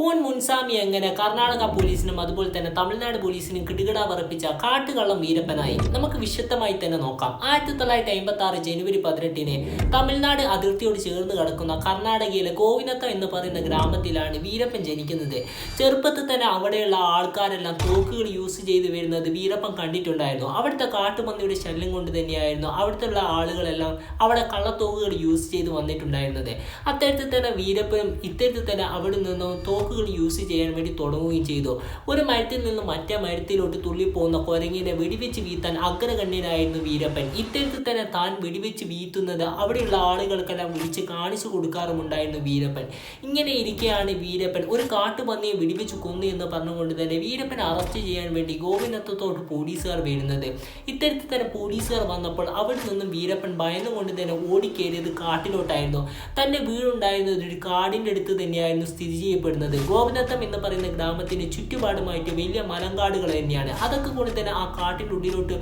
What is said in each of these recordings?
കൂൺ മുൻസാമി എങ്ങനെ കർണാടക പോലീസിനും അതുപോലെ തന്നെ തമിഴ്നാട് പോലീസിനും കിടുകിട പറപ്പിച്ച കാട്ടുകള്ളം വീരപ്പനായി? നമുക്ക് വിശദമായി തന്നെ നോക്കാം. ആയിരത്തി തൊള്ളായിരത്തി അമ്പത്തി ആറ് ജനുവരി പതിനെട്ടിന് തമിഴ്നാട് അതിർത്തിയോട് ചേർന്ന് കിടക്കുന്ന കർണാടകയിലെ ഗോവിനത്തം എന്ന് പറയുന്ന ഗ്രാമത്തിലാണ് വീരപ്പൻ ജനിക്കുന്നത്. ചെറുപ്പത്തിൽ തന്നെ അവിടെയുള്ള ആൾക്കാരെല്ലാം തോക്കുകൾ യൂസ് ചെയ്ത് വരുന്നത് വീരപ്പൻ കണ്ടിട്ടുണ്ടായിരുന്നു. അവിടുത്തെ കാട്ടുപന്നിയുടെ ശല്യം കൊണ്ട് തന്നെയായിരുന്നു അവിടുത്തെ ആളുകളെല്ലാം അവിടെ കള്ളത്തോക്കുകൾ യൂസ് ചെയ്ത് വന്നിട്ടുണ്ടായിരുന്നത്. അത്തരത്തിൽ തന്നെ വീരപ്പനും ഇത്തരത്തിൽ തന്നെ അവിടെ നിന്നും തോക്കുകൾ യൂസ് ചെയ്യാൻ വേണ്ടി തുടങ്ങുകയും ചെയ്തു. ഒരു മരത്തിൽ നിന്ന് മറ്റേ മരത്തിലോട്ട് തുള്ളിപ്പോകുന്ന കുരങ്ങിനെ വെടിവെച്ച് വീഴ്ത്താൻ അഗ്രഗണ്യനായിരുന്നു വീരപ്പൻ. ഇത്തരത്തിൽ തന്നെ താൻ വെടിവെച്ച് വീഴ്ത്തുന്നത് അവിടെയുള്ള ആളുകൾക്കെല്ലാം വിളിച്ച് കാണിച്ചു കൊടുക്കാറുമുണ്ടായിരുന്നു വീരപ്പൻ. ഇങ്ങനെ ഇരിക്കെയാണ് വീരപ്പൻ. ഒരു കാട്ടുപന്നിയെ വെടിവെച്ച് കൊന്നു എന്ന് പറഞ്ഞുകൊണ്ട് തന്നെ വീരപ്പൻ അറസ്റ്റ് ചെയ്യാൻ വേണ്ടി ഗോവിന്ദത്തോട്ട് പോലീസുകാർ വരുന്നത്. ഇത്തരത്തിൽ തന്നെ പോലീസുകാർ വന്നപ്പോൾ അവിടെ നിന്നും വീരപ്പൻ ഭയന്നുകൊണ്ട് തന്നെ ഓടിക്കേറിയത് കാട്ടിലോട്ടായിരുന്നു. തന്റെ വീടുണ്ടായിരുന്നത് ഒരു കാടിന്റെ അടുത്ത് തന്നെയായിരുന്നു സ്ഥിതി ചെയ്യപ്പെടുന്നത്. ഗോപനത്തം എന്ന് പറയുന്ന ഗ്രാമത്തിന്റെ ചുറ്റുപാടുമായിട്ട് വലിയ മലങ്കാടുകൾ തന്നെയാണ്. അതൊക്കെ കൊണ്ട് തന്നെ ആ കാട്ടിന്റെ ഉള്ളിലോട്ട്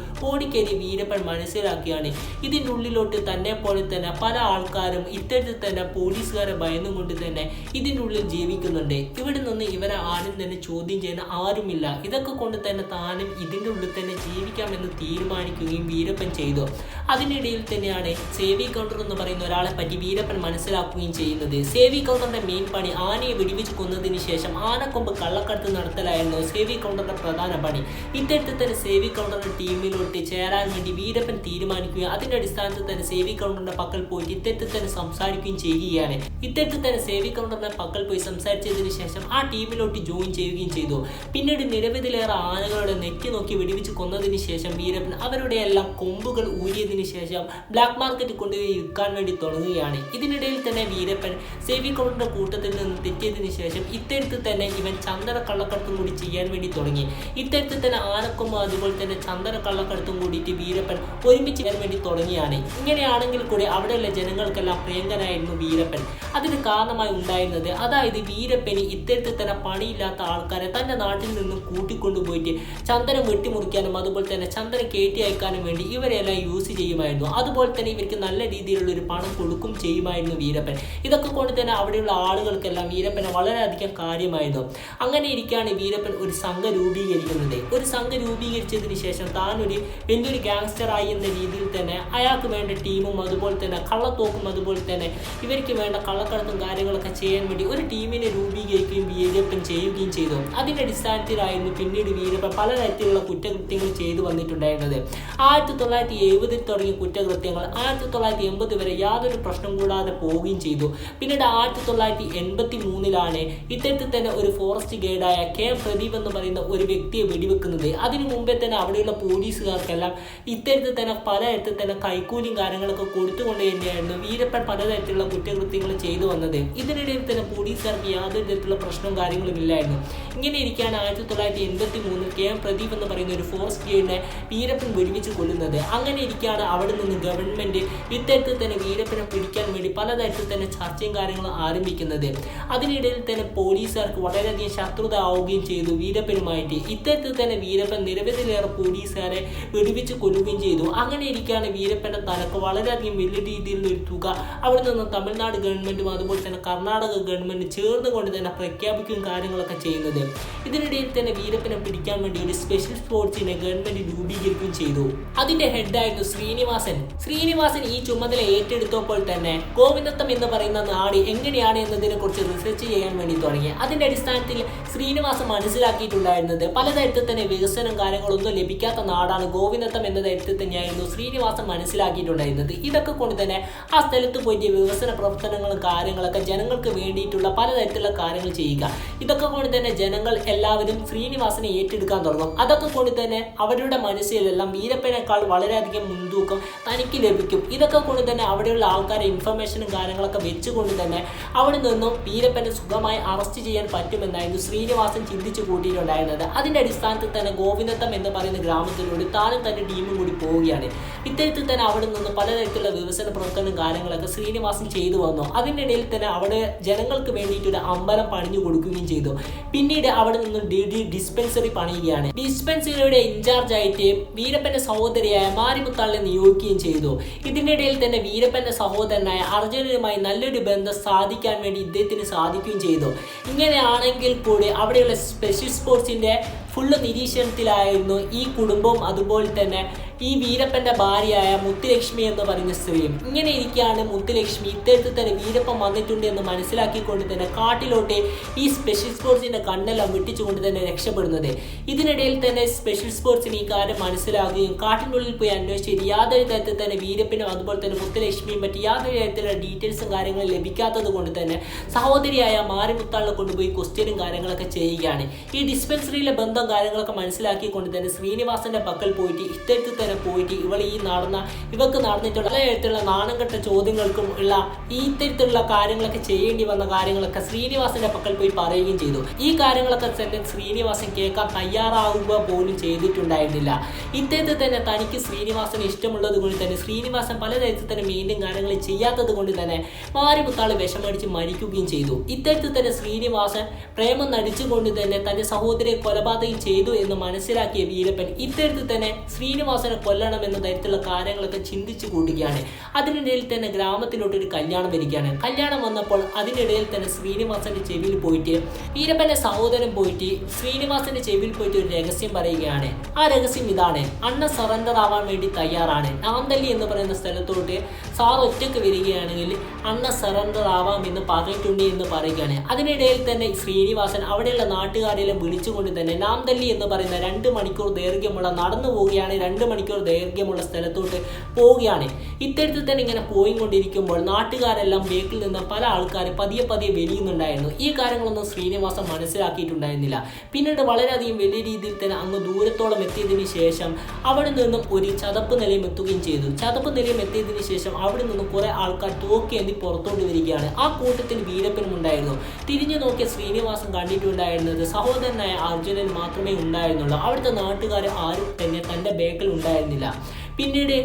വീരപ്പൻ മനസ്സിലാക്കിയാണ്. ഇതിനുള്ളിലോട്ട് തന്നെ പോലെ തന്നെ പല ആൾക്കാരും ഇത്തരത്തിൽ തന്നെ പോലീസുകാരെ ഭയന്നും കൊണ്ട് തന്നെ ഇതിനുള്ളിൽ ജീവിക്കുന്നുണ്ട്. ഇവിടെ നിന്ന് ഇവരെ ആരും തന്നെ ചോദ്യം ചെയ്യുന്ന ആരുമില്ല. ഇതൊക്കെ കൊണ്ട് തന്നെ താനും ഇതിന്റെ ഉള്ളിൽ തന്നെ ജീവിക്കാമെന്ന് തീരുമാനിക്കുകയും വീരപ്പൻ ചെയ്തു. അതിനിടയിൽ തന്നെയാണ് സേവി കൗണ്ടർ എന്ന് പറയുന്ന ഒരാളെ പറ്റി വീരപ്പൻ മനസ്സിലാക്കുകയും ചെയ്യുന്നത്. സേവി കൗണ്ടറിന്റെ മെയിൻ പണി ആനയെ വെടിവെച്ച് കൊന്നതിന് ശേഷം ആനക്കൊമ്പ് കള്ളക്കടത്ത് നടത്തലായിരുന്നു സേവി കൗണ്ടറിന്റെ പ്രധാന പണി. ഇത്തരത്തിൽ തന്നെ സേവി കൗണ്ടറിന്റെ ടീമിലോട്ട് ചേരാൻ വേണ്ടി വീരപ്പൻ തീരുമാനിക്കുകയും അതിന്റെ അടിസ്ഥാനത്തിൽ തന്നെ സേവി കൗണ്ടറിന്റെ പക്കൽ പോയിട്ട് ഇത്തരത്തിൽ തന്നെ സംസാരിക്കുകയും ചെയ്യുകയാണ്. ഇത്തരത്തിൽ തന്നെ സേവി കൗണ്ടറിന്റെ പക്കൽ പോയി സംസാരിച്ചതിന് ശേഷം ആ ടീമിലോട്ട് ജോയിൻ ചെയ്യുകയും ചെയ്തു. പിന്നീട് നിരവധിയിലേറെ ആനകളുടെ നെറ്റി നോക്കി വെടിവെച്ച് കൊന്നതിന് ശേഷം വീരപ്പൻ അവരുടെ എല്ലാം കൊമ്പുകൾ ഊരിയതിനു ശേഷം ബ്ലാക്ക് മാർക്കറ്റിൽ കൊണ്ടുപോയി വിൽക്കാൻ വേണ്ടി തുടങ്ങുകയാണ്. ഇതിനിടയിൽ തന്നെ വീരപ്പൻ സേവി കൗണ്ടറിന്റെ കൂട്ടത്തിൽ നിന്ന് തെറ്റിയതിനു ശേഷം ഇത്തരത്തിൽ തന്നെ ഇവൻ ചന്ദന കള്ളക്കടത്തും കൂടി ചെയ്യാൻ വേണ്ടി തുടങ്ങി. ഇത്തരത്തിൽ തന്നെ ആനക്കൊമ്പ് അതുപോലെ തന്നെ ചന്ദന കള്ളക്കടത്തും കൂടിയിട്ട് വീരപ്പൻ ഒരുമിച്ച് ചെയ്യാൻ വേണ്ടി തുടങ്ങിയാണ്. ഇങ്ങനെയാണെങ്കിൽ കൂടി അവിടെയുള്ള ജനങ്ങൾക്കെല്ലാം പ്രിയങ്കനായിരുന്നു വീരപ്പൻ. അതിന് കാരണമായി ഉണ്ടായിരുന്നത് അതായത് വീരപ്പന് ഇത്തരത്തിൽ തന്നെ പണിയില്ലാത്ത ആൾക്കാരെ തന്റെ നാട്ടിൽ നിന്നും കൂട്ടിക്കൊണ്ടുപോയിട്ട് ചന്ദനം വെട്ടിമുറിക്കാനും അതുപോലെ തന്നെ ചന്ദനം കയറ്റി അയക്കാനും വേണ്ടി ഇവരെല്ലാം യൂസ് ചെയ്യുമായിരുന്നു. അതുപോലെ തന്നെ ഇവർക്ക് നല്ല രീതിയിലുള്ള ഒരു പണം കൊടുക്കും ചെയ്യുമായിരുന്നു വീരപ്പൻ. ഇതൊക്കെ കൊണ്ട് തന്നെ അവിടെയുള്ള ആളുകൾക്കെല്ലാം വീരപ്പനെ വളരെയധികം കാര്യമായിരുന്നു അങ്ങനെ ഇരിക്കുകയാണ് വീരപ്പൻ ഒരു സംഘ രൂപീകരിക്കുന്നത്. ഒരു സംഘ രൂപീകരിച്ചതിന് ശേഷം താൻ ഒരു വലിയൊരു ഗാങ്സ്റ്റർ ആയി എന്ന രീതിയിൽ തന്നെ അയാൾക്ക് വേണ്ട ടീമും അതുപോലെ തന്നെ കള്ളത്തോക്കും അതുപോലെ തന്നെ ഇവർക്ക് വേണ്ട കള്ളക്കടത്തും കാര്യങ്ങളൊക്കെ ചെയ്യാൻ വേണ്ടി ഒരു ടീമിനെ രൂപീകരിക്കുകയും വീരപ്പൻ ചെയ്യുകയും ചെയ്തു. അതിന്റെ അടിസ്ഥാനത്തിലായിരുന്നു പിന്നീട് വീരപ്പൻ പല തരത്തിലുള്ള കുറ്റകൃത്യങ്ങൾ ചെയ്തു വന്നിട്ടുണ്ടായിരുന്നത്. ആയിരത്തി തൊള്ളായിരത്തി എഴുപതിൽ തുടങ്ങിയ കുറ്റകൃത്യങ്ങൾ ആയിരത്തി തൊള്ളായിരത്തി എൺപത് വരെ യാതൊരു പ്രശ്നം കൂടാതെ പോവുകയും ചെയ്തു. പിന്നീട് ആയിരത്തി തൊള്ളായിരത്തി എൺപത്തി മൂന്നിലാണ് ഇത്തരത്തിൽ തന്നെ ഒരു ഫോറസ്റ്റ് ഗൈഡായ കെ പ്രദീപ് എന്ന് പറയുന്ന ഒരു വ്യക്തിയെ വെടിവെക്കുന്നത്. അതിനു മുമ്പേ തന്നെ അവിടെയുള്ള പോലീസുകാർക്കെല്ലാം ഇത്തരത്തിൽ തന്നെ പലതരത്തിൽ തന്നെ കൈക്കൂലിയും കാര്യങ്ങളൊക്കെ കൊടുത്തുകൊണ്ട് തന്നെയായിരുന്നു വീരപ്പൻ പലതരത്തിലുള്ള കുറ്റകൃത്യങ്ങൾ ചെയ്തു വന്നത്. ഇതിനിടയിൽ തന്നെ പോലീസുകാർക്ക് യാതൊരു തരത്തിലുള്ള പ്രശ്നവും കാര്യങ്ങളും ഇല്ലായിരുന്നു. ഇങ്ങനെ ഇരിക്കാൻ ആയിരത്തി തൊള്ളായിരത്തി എൺപത്തി മൂന്നിൽ കെ എം പ്രദീപ് എന്ന് പറയുന്ന ഒരു ഫോറസ്റ്റ് ഗൈഡിനെ വീരപ്പൻ വെടിവെച്ച് കൊല്ലുന്നത്. അങ്ങനെ ഇരിക്കാണ് അവിടെ നിന്ന് ഗവൺമെന്റ് ഇത്തരത്തിൽ തന്നെ വീരപ്പനെ പിടിക്കാൻ വേണ്ടി പലതരത്തിൽ തന്നെ ചർച്ചയും കാര്യങ്ങളും ആരംഭിക്കുന്നത്. അതിനിടയിൽ തന്നെ പോലീസുകാർക്ക് വളരെയധികം ശത്രുത ആവുകയും ചെയ്തു വീരപ്പനുമായിട്ട്. ഇത്തരത്തിൽ തന്നെ വീരപ്പൻ നിരവധിയിലേറെ പോലീസുകാരെ വെടിവെച്ച് കൊല്ലുകയും ചെയ്തു. അങ്ങനെ ഇരിക്കുകയാണ് വീരപ്പന്റെ തലക്ക് വളരെയധികം വലിയ രീതിയിലുള്ള ഒരു തുക അവിടെ നിന്ന് തമിഴ്നാട് ഗവൺമെന്റും അതുപോലെ തന്നെ കർണാടക ഗവൺമെന്റ് ചേർന്നുകൊണ്ട് തന്നെ പ്രഖ്യാപിക്കുകയും കാര്യങ്ങളൊക്കെ ചെയ്യുന്നത്. ഇതിനിടയിൽ തന്നെ വീരപ്പനെ പിടിക്കാൻ വേണ്ടി ഒരു സ്പെഷ്യൽ സ്പോർട്സിനെ ഗവൺമെന്റ് രൂപീകരിക്കുകയും ചെയ്തു. അതിന്റെ ഹെഡായിരുന്നു ശ്രീനിവാസൻ. ശ്രീനിവാസൻ ഈ ചുമതല ഏറ്റെടുത്തപ്പോൾ തന്നെ ഗോവിന്ദത്തം എന്ന് പറയുന്ന നാട് എങ്ങനെയാണ് എന്നതിനെ കുറിച്ച് റിസർച്ച് ചെയ്യാൻ വേണ്ടി തുടങ്ങി. അതിന്റെ അടിസ്ഥാനത്തിൽ ശ്രീനിവാസൻ മനസ്സിലാക്കിയിട്ടുണ്ടായിരുന്നത് പലതരത്തിൽ തന്നെ വികസനം കാര്യങ്ങളൊന്നും ലഭിക്കാത്ത നാടാണ് ഗോവിന്ദത്തം എന്ന തരത്തിൽ തന്നെയായിരുന്നു ശ്രീനിവാസൻ മനസ്സിലാക്കിയിട്ടുണ്ടായിരുന്നത്. ഇതൊക്കെ കൊണ്ട് തന്നെ ആ സ്ഥലത്ത് പോയിട്ട് വികസന പ്രവർത്തനങ്ങളും കാര്യങ്ങളൊക്കെ ജനങ്ങൾക്ക് വേണ്ടിയിട്ടുള്ള പലതരത്തിലുള്ള കാര്യങ്ങൾ ചെയ്യുക. ഇതൊക്കെ കൊണ്ട് തന്നെ ജനങ്ങൾ എല്ലാവരും ശ്രീനിവാസനെ ഏറ്റെടുക്കാൻ തുടങ്ങും. അതൊക്കെ കൊണ്ട് തന്നെ അവരുടെ മനസ്സിലെല്ലാം വീരപ്പനേക്കാൾ വളരെയധികം മുൻതൂക്കം തനിക്ക് ലഭിക്കും. ഇതൊക്കെ കൊണ്ട് തന്നെ അവിടെയുള്ള ആൾക്കാരെ ഇൻഫർമേഷനും കാര്യങ്ങളൊക്കെ വെച്ചുകൊണ്ട് തന്നെ അവിടെ നിന്നും വീരപ്പനെ സുഖമായി അറസ്റ്റ് ചെയ്യാൻ പറ്റുമെന്നായിരുന്നു ശ്രീനിവാസൻ ചിന്തിച്ചു കൂട്ടിയിട്ടുണ്ടായിരുന്നത്. അതിന്റെ അടിസ്ഥാനത്തിൽ തന്നെ ഗോവിന്ദത്തം എന്ന് പറയുന്ന ഗ്രാമത്തിലൂടെ താനും തന്റെ ടീമും കൂടി പോവുകയാണ്. ഇത്തരത്തിൽ തന്നെ അവിടെ നിന്ന് പലതരത്തിലുള്ള വികസന പ്രവർത്തനം കാര്യങ്ങളൊക്കെ ശ്രീനിവാസൻ ചെയ്തു വന്നു. അതിനിടയിൽ തന്നെ അവിടെ ജനങ്ങൾക്ക് വേണ്ടിയിട്ട് ഒരു അമ്പലം പണിഞ്ഞു കൊടുക്കുകയും ചെയ്തു. പിന്നീട് അവിടെ നിന്നും ഡി ഡി ഡിസ്പെൻസറി പണിയുകയാണ്. ഡിസ്പെൻസറിയുടെ ഇൻചാർജ് ആയിട്ട് വീരപ്പന്റെ സഹോദരിയായ മാരിമുത്താളിനെ നിയോഗിക്കുകയും ചെയ്തു. ഇതിനിടയിൽ തന്നെ വീരപ്പന്റെ സഹോദരനായ അർജുനനുമായി നല്ലൊരു ബന്ധം സാധിക്കാൻ വേണ്ടി ഇദ്ദേഹത്തിന് സാധിക്കുകയും ചെയ്തു. ഇങ്ങനെയാണെങ്കിൽ കൂടി അവിടെയുള്ള സ്പെഷ്യൽ സ്പോർട്സിന്റെ ഫുള്ള് നിരീക്ഷണത്തിലായിരുന്നു ഈ കുടുംബവും അതുപോലെ തന്നെ ഈ വീരപ്പന്റെ ഭാര്യയായ മുത്തുലക്ഷ്മി എന്ന് പറയുന്ന സ്ത്രീയും. ഇങ്ങനെ ഇരിക്കുകയാണ് മുത്തുലക്ഷ്മി. ഇത്തരത്തിൽ തന്നെ വീരപ്പൻ വന്നിട്ടുണ്ട് എന്ന് മനസ്സിലാക്കിക്കൊണ്ട് തന്നെ കാട്ടിലോട്ട് ഈ സ്പെഷ്യൽ സ്പോർട്സിന്റെ കണ്ണെല്ലാം വെട്ടിച്ചുകൊണ്ട് തന്നെ രക്ഷപ്പെടുന്നത്. ഇതിനിടയിൽ തന്നെ സ്പെഷ്യൽ സ്പോർട്സിന് ഈ കാര്യം മനസ്സിലാകുകയും കാട്ടിനുള്ളിൽ പോയി അന്വേഷിച്ചത് യാതൊരു തരത്തിൽ തന്നെ വീരപ്പനും അതുപോലെ തന്നെ മുത്തുലക്ഷ്മിയും മറ്റ് യാതൊരു തരത്തിലുള്ള ഡീറ്റെയിൽസും കാര്യങ്ങളും ലഭിക്കാത്തത് കൊണ്ട് തന്നെ സഹോദരിയായ മാരിമുത്താളിനെ കൊണ്ടുപോയി ക്വസ്റ്റ്യനും കാര്യങ്ങളൊക്കെ ചെയ്യുകയാണ്. ഈ ഡിസ്പെൻസറിയിലെ ബന്ധം കാര്യങ്ങളൊക്കെ മനസ്സിലാക്കിക്കൊണ്ട് തന്നെ ശ്രീനിവാസന്റെ പക്കൽ പോയിട്ട് ഇത്തരത്തിൽ തന്നെ പോയിട്ട് ഇവൾ ഈ നടന്ന ഇവക്ക് നടന്നിട്ടുള്ള പല നാണം കെട്ട ചോദ്യങ്ങൾക്കും ഉള്ള ഈ ഇത്തരത്തിലുള്ള കാര്യങ്ങളൊക്കെ ചെയ്യേണ്ടി വന്ന കാര്യങ്ങളൊക്കെ ശ്രീനിവാസന്റെ പക്കൽ പോയി പറയുകയും ചെയ്തു. ഈ കാര്യങ്ങളൊക്കെ തന്നെ ശ്രീനിവാസൻ കേൾക്കാൻ തയ്യാറാവുക പോലും ചെയ്തിട്ടുണ്ടായിരുന്നില്ല. ഇത്തരത്തിൽ തന്നെ തനിക്ക് ശ്രീനിവാസന് ഇഷ്ടമുള്ളത് കൊണ്ട് തന്നെ ശ്രീനിവാസൻ പലതരത്തിൽ തന്നെ മെയിനും കാര്യങ്ങൾ ചെയ്യാത്തത് കൊണ്ട് തന്നെ മാരിമുത്താൾ വിഷമടിച്ച് മരിക്കുകയും ചെയ്തു. ഇത്തരത്തിൽ തന്നെ ശ്രീനിവാസൻ പ്രേമം നടിച്ചുകൊണ്ട് തന്നെ തന്റെ സഹോദരിയെ കൊലപാതകം ചെയ്തു എന്ന് മനസ്സിലാക്കിയ വീരപ്പൻ ഇത്തരത്തിൽ തന്നെ ശ്രീനിവാസനെ കൊല്ലണം എന്ന തരത്തിലുള്ള കാര്യങ്ങളൊക്കെ ചിന്തിച്ചു കൂട്ടുകയാണ്. അതിനിടയിൽ തന്നെ ഗ്രാമത്തിലോട്ട് ഒരു കല്യാണം വരികയാണ്. കല്യാണം വന്നപ്പോൾ അതിനിടയിൽ തന്നെ ശ്രീനിവാസന്റെ ചെവിയിൽ പോയിട്ട് വീരപ്പന്റെ സഹോദരൻ പോയിട്ട് ശ്രീനിവാസന്റെ ചെവിയിൽ പോയിട്ട് ഒരു രഹസ്യം പറയുകയാണ്. ആ രഹസ്യം ഇതാണ്. അണ്ണ സറണ്ടർ ആവാൻ വേണ്ടി തയ്യാറാണ്. നാന്തല്ലി എന്ന് പറയുന്ന സ്ഥലത്തോട്ട് സാർ ഒറ്റയ്ക്ക് വരികയാണെങ്കിൽ അണ്ണ സറണ്ടർ ആവാം എന്ന് പറഞ്ഞിട്ടുണ്ട് എന്ന് പറയുകയാണ്. അതിനിടയിൽ തന്നെ ശ്രീനിവാസൻ അവിടെയുള്ള നാട്ടുകാരെല്ലാം വിളിച്ചുകൊണ്ട് തന്നെ നാംതല്ലി എന്ന് പറയുന്ന രണ്ട് മണിക്കൂർ ദൈർഘ്യമുള്ള നടന്നു പോവുകയാണ് രണ്ട് മണിക്കൂർ ദൈർഘ്യമുള്ള സ്ഥലത്തോട്ട് പോവുകയാണ്. ഇത്തരത്തിൽ തന്നെ ഇങ്ങനെ പോയിക്കൊണ്ടിരിക്കുമ്പോൾ നാട്ടുകാരെല്ലാം ബേക്കിൽ നിന്ന് പല ആൾക്കാർ പതിയെ പതിയെ വെലിയുന്നുണ്ടായിരുന്നു ഈ കാര്യങ്ങളൊന്നും ശ്രീനിവാസം മനസ്സിലാക്കിയിട്ടുണ്ടായിരുന്നില്ല. പിന്നീട് വളരെയധികം വലിയ രീതിയിൽ തന്നെ അങ്ങ് ദൂരത്തോളം എത്തിയതിനു ശേഷം അവിടെ നിന്നും ഒരു ചതപ്പ് നിലയം എത്തുകയും ചെയ്തു. ചതപ്പ് നിലയം എത്തിയതിനു ശേഷം അവിടെ നിന്നും കുറെ ആൾക്കാർ തോക്കേന്തി പുറത്തോട്ട് വരികയാണ്. ആ കൂട്ടത്തിൽ വീരപ്പനും ഉണ്ടായിരുന്നു തിരിഞ്ഞു നോക്കിയ ശ്രീനിവാസം കണ്ടിട്ടുണ്ടായിരുന്നത് സഹോദരനായ അർജുനൻ മാത്രമേ ഉണ്ടായിരുന്നുള്ളൂ. അവിടുത്തെ നാട്ടുകാർ ആരും തന്നെ തന്റെ ബേക്കിൽ ഉണ്ടായിരുന്നില്ല. പിന്നീട്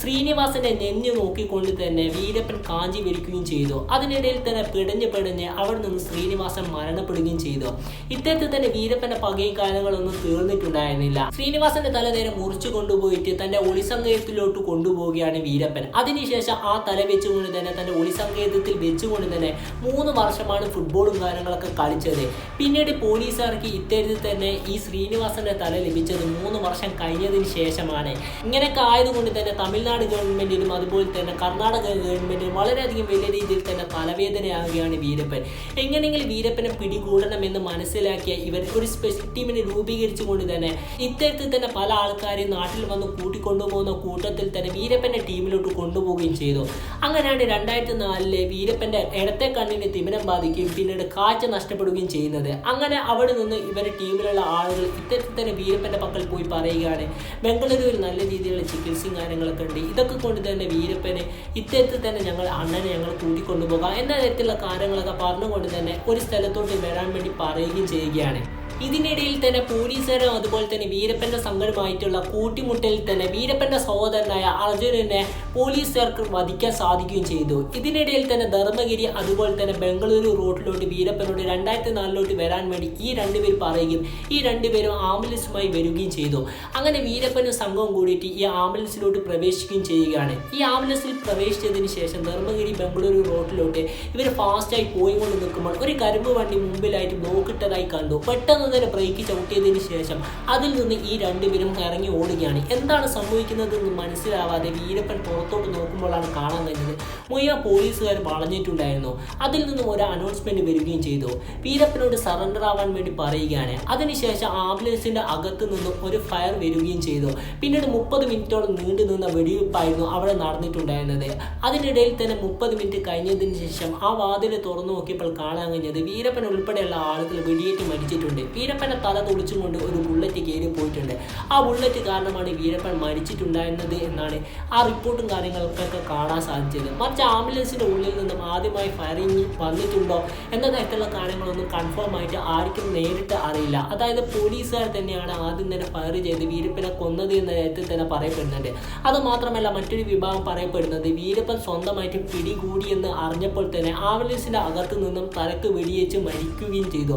ശ്രീനിവാസന്റെ നെഞ്ഞു നോക്കിക്കൊണ്ട് തന്നെ വീരപ്പൻ കാഞ്ചി വരിക്കുകയും ചെയ്തു. അതിനിടയിൽ തന്നെ പിടഞ്ഞ് പിടഞ്ഞ് അവിടെ നിന്ന് ശ്രീനിവാസൻ മരണപ്പെടുകയും ചെയ്തു. ഇത്തരത്തിൽ തന്നെ വീരപ്പന്റെ പകയും കാലങ്ങളൊന്നും തീർന്നിട്ടുണ്ടായിരുന്നില്ല. ശ്രീനിവാസന്റെ തല നേരെ മുറിച്ചു കൊണ്ടുപോയിട്ട് തന്റെ ഒളിസങ്കേതത്തിലോട്ട് കൊണ്ടുപോവുകയാണ് വീരപ്പൻ. അതിനുശേഷം ആ തല വെച്ചുകൊണ്ട് തന്നെ തന്റെ ഒളിസങ്കേതത്തിൽ വെച്ചുകൊണ്ട് തന്നെ മൂന്ന് വർഷമാണ് ഫുട്ബോളും കാര്യങ്ങളൊക്കെ കളിച്ചത്. പിന്നീട് പോലീസുകാർക്ക് ഇത്തരത്തിൽ തന്നെ ഈ ശ്രീനിവാസന്റെ തല ലഭിച്ചത് മൂന്ന് വർഷം കഴിഞ്ഞതിന് ശേഷമാണ്. ഇങ്ങനെയൊക്കെ ആയതുകൊണ്ട് തന്നെ തമിഴ്നാട് ഗവൺമെന്റിനും അതുപോലെ തന്നെ കർണാടക ഗവൺമെന്റിനും വളരെയധികം വലിയ രീതിയിൽ തന്നെ തലവേദനയാകുകയാണ് വീരപ്പൻ. എങ്ങനെയെങ്കിലും വീരപ്പനെ പിടികൂടണമെന്ന് മനസ്സിലാക്കിയ ഇവർ ഒരു സ്പെഷ്യൽ ടീമിനെ രൂപീകരിച്ചുകൊണ്ട് തന്നെ ഇത്തരത്തിൽ തന്നെ പല ആൾക്കാരെയും നാട്ടിൽ വന്ന് കൂട്ടിക്കൊണ്ടുപോകുന്ന കൂട്ടത്തിൽ തന്നെ വീരപ്പന്റെ ടീമിലോട്ട് കൊണ്ടുപോവുകയും ചെയ്തു. അങ്ങനെയാണ് രണ്ടായിരത്തി നാലിലെ വീരപ്പന്റെ ഇടത്തെ കണ്ണിന് തിമിരം ബാധിക്കുകയും പിന്നീട് കാഴ്ച നഷ്ടപ്പെടുകയും ചെയ്യുന്നത്. അങ്ങനെ അവിടെ നിന്ന് ഇവരുടെ ടീമിലുള്ള ആളുകൾ ഇത്തരത്തിൽ തന്നെ വീരപ്പന്റെ പക്കൽ പോയി പറയുകയാണ്. ബംഗളൂരുവിൽ നല്ല രീതിയിലുള്ള ചികിത്സയും കാര്യങ്ങളൊക്കെ ഉണ്ട്. ഇതൊക്കെ കൊണ്ട് തന്നെ വീരപ്പനെ ഇത്തരത്തിൽ തന്നെ ഞങ്ങൾ അണ്ണനെ ഞങ്ങൾ കൂട്ടിക്കൊണ്ടുപോകാം. എന്ന തരത്തിലുള്ള കാര്യങ്ങളൊക്കെ പറഞ്ഞുകൊണ്ട് തന്നെ ഒരു സ്ഥലത്തോട്ട് വരാൻ വേണ്ടി പറയുകയും ചെയ്യുകയാണ്. ഇതിനിടയിൽ തന്നെ പോലീസുകാരും അതുപോലെ തന്നെ വീരപ്പന്റെ സംഘടനമായിട്ടുള്ള കൂട്ടിമുട്ടലിൽ തന്നെ വീരപ്പന്റെ സഹോദരനായ അർജുനനെ പോലീസുകാർക്ക് വധിക്കാൻ സാധിക്കുകയും ചെയ്തു. ഇതിനിടയിൽ തന്നെ ധർമ്മഗിരി അതുപോലെ തന്നെ ബംഗളൂരു റോഡിലോട്ട് വീരപ്പനോട് രണ്ടായിരത്തി നാലിലോട്ട് വരാൻ വേണ്ടി ഈ രണ്ടുപേർ പറയുകയും ഈ രണ്ടുപേരും ആംബുലൻസുമായി വരികയും ചെയ്തു. അങ്ങനെ വീരപ്പനും സംഘവും കൂടിയിട്ട് ഈ ആംബുലൻസിലോട്ട് പ്രവേശിക്കുകയും ചെയ്യുകയാണ്. ഈ ആംബുലൻസിൽ പ്രവേശിച്ചതിന് ശേഷം ധർമ്മഗിരി ബംഗളൂരു റോഡിലോട്ട് ഇവർ ഫാസ്റ്റായി പോയി കൊണ്ട് നിൽക്കുമ്പോൾ ഒരു കരുമ്പ് വണ്ടി മുമ്പിലായിട്ട് ബ്ലോക്കിട്ടതായി കണ്ടു. പെട്ടെന്ന് തന്നെ ബ്രേക്ക് ചവിട്ടിയതിന് ശേഷം അതിൽ നിന്ന് ഈ രണ്ടുപേരും ഇറങ്ങി ഓടുകയാണ്. എന്താണ് സംഭവിക്കുന്നതെന്ന് മനസ്സിലാവാതെ വീരപ്പൻ പുറത്തോട്ട് നോക്കുമ്പോഴാണ് കാണാൻ കഴിഞ്ഞത്. മുയ പോലീസുകാർ വളഞ്ഞിട്ടുണ്ടായിരുന്നു. അതിൽ നിന്നും ഒരു അനൗൺസ്മെന്റ് വരികയും ചെയ്തു. വീരപ്പനോട് സറണ്ടർ ആവാൻ വേണ്ടി പറയുകയാണ്. അതിനുശേഷം ആംബുലൻസിന്റെ അകത്ത് നിന്നും ഒരു ഫയർ വരികയും ചെയ്തു. പിന്നീട് മുപ്പത് മിനിറ്റോളം നീണ്ടു നിന്ന വെടിവെപ്പായിരുന്നു അവിടെ നടന്നിട്ടുണ്ടായിരുന്നത്. അതിനിടയിൽ തന്നെ മുപ്പത് മിനിറ്റ് കഴിഞ്ഞതിന് ശേഷം ആ വാതിൽ തുറന്നു നോക്കിയപ്പോൾ കാണാൻ കഴിഞ്ഞത് വീരപ്പൻ ഉൾപ്പെടെയുള്ള ആളുകൾ വെടിയേറ്റ് മരിച്ചിട്ടുണ്ട്. വീരപ്പന്റെ തല തുളിച്ചുകൊണ്ട് ഒരു ബുള്ളറ്റ് കയറി പോയിട്ടുണ്ട്. ആ ബുള്ളറ്റ് കാരണമാണ് വീരപ്പൻ മരിച്ചിട്ടുണ്ടായിരുന്നത് എന്നാണ് ആ റിപ്പോർട്ടും കാര്യങ്ങൾക്കൊക്കെ കാണാൻ സാധിച്ചത്. മറിച്ച് ആംബുലൻസിന്റെ ഉള്ളിൽ നിന്നും ആദ്യമായി ഫയറിങ് വന്നിട്ടുണ്ടോ എന്ന തരത്തിലുള്ള കാര്യങ്ങളൊന്നും കൺഫേം ആയിട്ട് ആർക്കും നേരിട്ട് അറിയില്ല. അതായത് പോലീസുകാർ തന്നെയാണ് ആദ്യം തന്നെ ഫയർ ചെയ്ത് വീരപ്പനെ കൊന്നത് എന്ന തരത്തിൽ തന്നെ പറയപ്പെടുന്നുണ്ട്. അത് മാത്രമല്ല മറ്റൊരു വിഭാഗം പറയപ്പെടുന്നത് വീരപ്പൻ സ്വന്തമായിട്ട് പിടികൂടിയെന്ന് അറിഞ്ഞപ്പോൾ തന്നെ ആംബുലൻസിന്റെ അകത്ത് നിന്നും തലക്ക് വെടിയേച്ച് മരിക്കുകയും ചെയ്തു.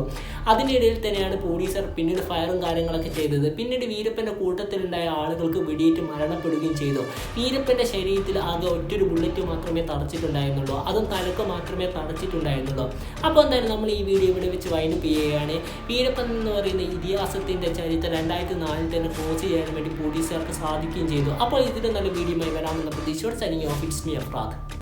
അതിനിടയിൽ തന്നെയാണ് തന്നെയാണ് പോലീസർ പിന്നീട് ഫയറും കാര്യങ്ങളൊക്കെ ചെയ്തത്. പിന്നീട് വീരപ്പന്റെ കൂട്ടത്തിലുണ്ടായ ആളുകൾക്ക് വെടിയേറ്റ് മരണപ്പെടുകയും ചെയ്തു. വീരപ്പന്റെ ശരീരത്തിൽ ആകെ ഒറ്റൊരു ബുള്ളറ്റ് മാത്രമേ തടച്ചിട്ടുണ്ടായിരുന്നുള്ളൂ. അതും തലക്ക് മാത്രമേ തടച്ചിട്ടുണ്ടായിരുന്നുള്ളൂ. അപ്പോൾ എന്തായാലും നമ്മൾ ഈ വീഡിയോ ഇവിടെ വെച്ച് വൈൻഡപ്പ് ചെയ്യുകയാണ്. വീരപ്പൻ എന്ന് പറയുന്ന ഇതിഹാസത്തിന്റെ ചരിത്രം രണ്ടായിരത്തി നാലിൽ തന്നെ ക്ലോസ് ചെയ്യാൻ വേണ്ടി പോലീസുകാർക്ക് സാധിക്കുകയും ചെയ്തു. അപ്പോൾ ഇതിന് നല്ല വീഡിയോയുമായി വരാമെന്ന പ്രതീക്ഷയോട് signing off it's me Afrad